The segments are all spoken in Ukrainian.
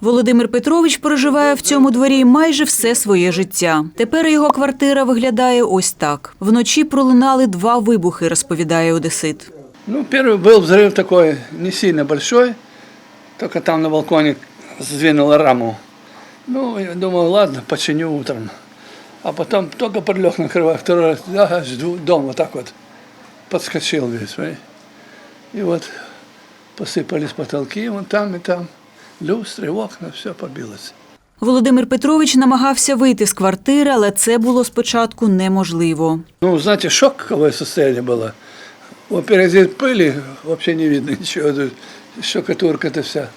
Володимир Петрович проживає в цьому дворі майже все своє життя. Тепер його квартира виглядає ось так. Вночі пролунали два вибухи, розповідає Одесит. Ну, первый был взрыв такой, не сильно большой, только там на балконе сдвинуло раму. Ну, я думаю, ладно, починю утром. А потом только прилег накрываю, второй раз, ага, жду, дом вот так вот подскочил весь, понимаете? И вот посыпались потолки, вон там и там, люстры, окна, все побилось. Володимир Петрович намагався вийти з квартири, але це було спочатку неможливо. Ну, знаете, шоковое состояние было. Во-первых, здесь пыли вообще не видно ничего, тут штукатурка-то вся.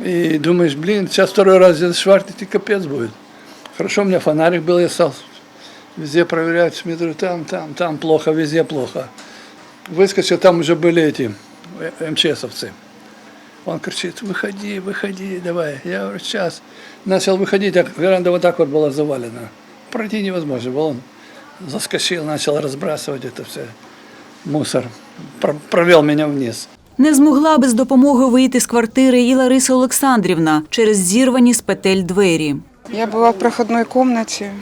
И думаешь, блин, сейчас второй раз здесь швартить и капец будет. Хорошо, у меня фонарик был, я стал везде проверять, смотрю, там, там, там плохо, везде плохо. Выскочил, там уже были эти э, МЧСовцы. Он кричит, выходи, выходи, давай. Я говорю, сейчас. Начал выходить, а веранда вот так вот была завалена. Пройти невозможно было. Он заскочил, начал разбрасывать это все. Мусор. Про- провел меня вниз. Не змогла без допомоги вийти з квартири і Лариса Олександрівна через зірвані з петель двері. Я была в проходной комнате,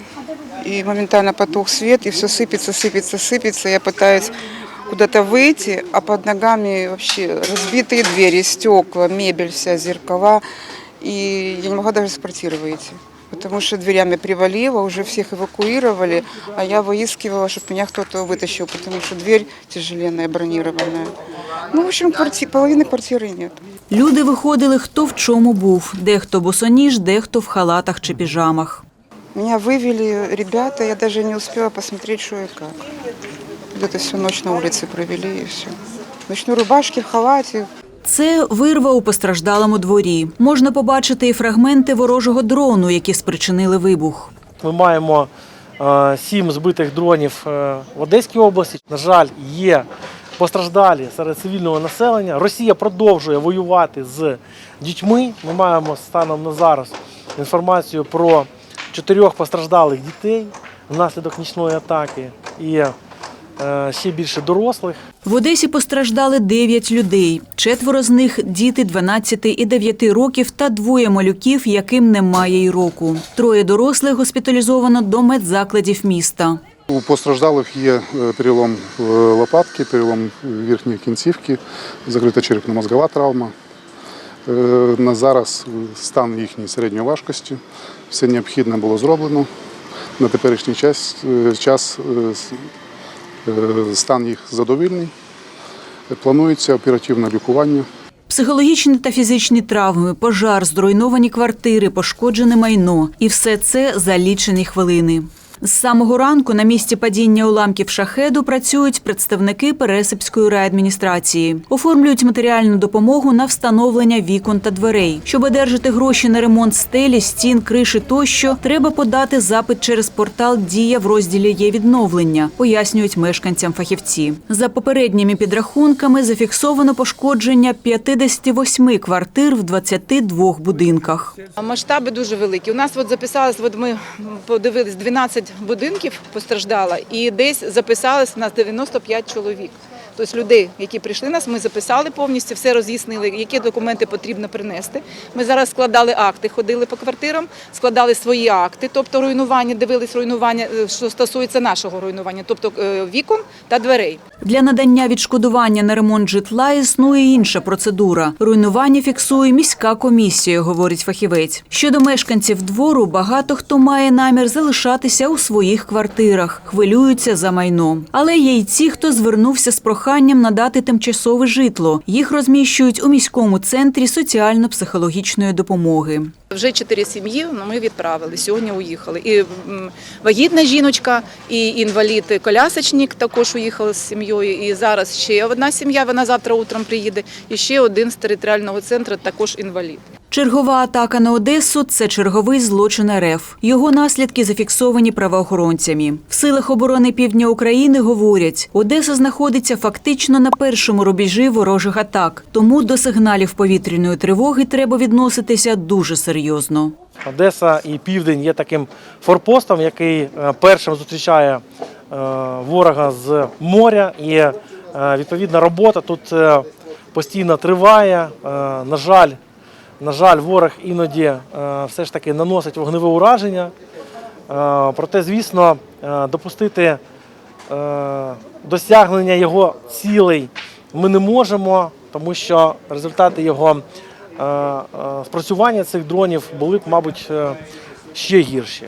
и моментально потух свет, и все сыпется, сыпется, сыпется. Я пытаюсь куда-то выйти, а под ногами вообще разбитые двери, стекла, мебель вся, зеркала. И я не могла даже с квартиры выйти. Потому что дверями привалило, уже всех эвакуировали, а я выискивала, чтобы меня кто-то вытащил, потому что дверь тяжеленная, бронированная. Ну, в общем, кварти... половины квартиры нет. Люди виходили хто в чому був, дехто босоніж, дехто в халатах чи піжамах. Меня вывели ребята, я даже не успела посмотреть, что и как. Где-то всю ночь на улице провели и все. Рубашке, в халате. Це вирва у постраждалому дворі. Можна побачити і фрагменти ворожого дрону, які спричинили вибух. Ми маємо е, сім збитих дронів е, в Одеській області. На жаль, є постраждалі серед цивільного населення. Росія продовжує воювати з дітьми. Ми маємо станом на зараз інформацію про чотирьох постраждалих дітей внаслідок нічної атаки і ще більше дорослих. В Одесі постраждали 9 людей. Четверо з них – діти 12 і 9 років та двоє малюків, яким немає й року. Троє дорослих госпіталізовано до медзакладів міста. У постраждалих є е, перелом е, лопатки, перелом верхньої кінцівки, закрита черепно-мозгова травма. Е, На зараз стан їхній середньої важкості. Все необхідне було зроблено. На теперішній час, е, час е, е, стан їх задовільний. Планується оперативне лікування. Психологічні та фізичні травми, пожар, зруйновані квартири, пошкоджене майно. І все це за лічені хвилини. З самого ранку на місці падіння уламків шахеду працюють представники Пересипської райадміністрації. Оформлюють матеріальну допомогу на встановлення вікон та дверей. Щоб одержати гроші на ремонт стелі, стін, криші тощо, треба подати запит через портал Дія в розділі є відновлення, пояснюють мешканцям фахівці. За попередніми підрахунками зафіксовано пошкодження 58 квартир в 22 будинках. Масштаби дуже великі. У нас от записалось, от ми подивились, 12 будинків постраждало, і десь записалось на нас 95 чоловік. Тобто людей, які прийшли нас, ми записали повністю, все роз'яснили, які документи потрібно принести. Ми зараз складали акти, ходили по квартирам, складали свої акти, тобто руйнування, дивились руйнування, е, що стосується нашого руйнування, тобто е, вікон та дверей. Для надання відшкодування на ремонт житла існує інша процедура. Руйнування фіксує міська комісія, говорить фахівець. Щодо мешканців двору, багато хто має намір залишатися у своїх квартирах, хвилюються за майно. Але є й ті, хто звернувся з проханням надати тимчасове житло. Їх розміщують у міському центрі соціально-психологічної допомоги. Вже чотири сім'ї ну, ми відправили. Сьогодні уїхали. І вагітна жіночка, і інвалід-колясочник також уїхали з сім'єю. І зараз ще одна сім'я. Вона завтра утром приїде. І ще один з територіального центру також інвалід. Чергова атака на Одесу це черговий злочин РФ. Його наслідки зафіксовані правоохоронцями. В силах оборони півдня України говорять, Одеса знаходиться фактично на першому рубежі ворожих атак. Тому до сигналів повітряної тривоги треба відноситися дуже серйозно. Одеса і Південь є таким форпостом, який е, першим зустрічає е, ворога з моря. І е, відповідна робота тут постійно триває. На жаль, На жаль, ворог іноді е, все ж таки наносить вогневе ураження. Е, Проте, звісно, е, допустити досягнення його цілей ми не можемо, тому що результати його спрацювання цих дронів були б, мабуть, ще гірші.